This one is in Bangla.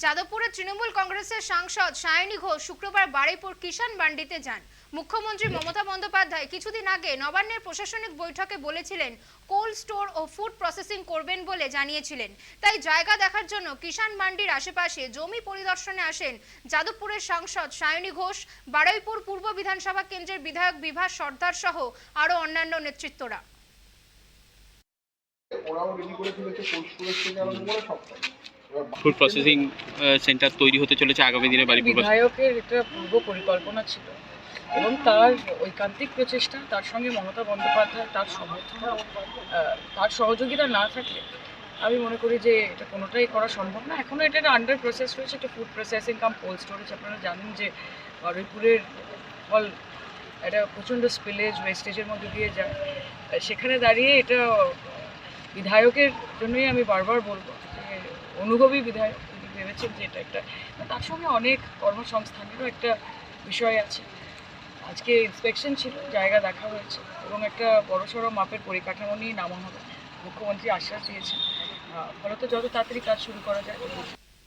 যাদবপুরে তৃণমূল কংগ্রেসের সাংসদ সায়নী ঘোষ শুক্রবার বারুইপুর কিষাণ বান্ডিতে যান। মুখ্যমন্ত্রী মমতা বন্দ্যোপাধ্যায় কিছুদিন আগে নবান্নের প্রশাসনিক বৈঠকে বলেছিলেন কোল্ড স্টোর ও ফুড প্রসেসিং করবেন বলে জানিয়েছিলেন। তাই জায়গা দেখার জন্য কিষাণ মান্ডির আশেপাশে জমি পরিদর্শনে আসেন যাদবপুরের সাংসদ সায়নী ঘোষ, বারুইপুর পূর্ব বিধানসভা কেন্দ্রের বিধায়ক বিভাস সর্দার সহ আরও অন্যান্য নেতৃত্বরা। ওরাও রেডি করে ফেলেছে কোল্ড স্টোরেজ থেকে আরম্ভ করে এবার ফুড প্রসেসিং সেন্টার তৈরি হতে চলেছে আগামী দিনে বাড়িপুর বিধায়কের এটা পূর্ব পরিকল্পনা ছিল এবং তার ঐকান্তিক প্রচেষ্টা তার সঙ্গে মমতা বন্দ্যোপাধ্যায় তার সমর্থন তার সহযোগিতা না থাকলে আমি মনে করি যে এটা কোনোটাই করা সম্ভব না। এখনও এটা আন্ডার প্রসেস রয়েছে একটা food processing cum cold storage আপনারা জানেন যে বারুইপুরের ফল একটা প্রচণ্ড স্পিলেজ ওয়েস্টেজের মধ্যে দিয়ে যায়। সেখানে দাঁড়িয়ে এটা বিধায়কের জন্যই আমি বারবার বলব অনুভবী বিধায়ক তিনি ভেবেছেন যে এটা একটা তার সঙ্গে অনেক কর্মসংস্থানেরও একটা বিষয় আছে। আজকে ইন্সপেকশন ছিল, জায়গা দেখা হয়েছে। এবং একটা বড়সড় মাপের পরিকাঠামো নিয়ে নামা হবে। মুখ্যমন্ত্রী আশ্বাস দিয়েছেন। ফলত যত তাড়াতাড়ি কাজ শুরু করা যায়।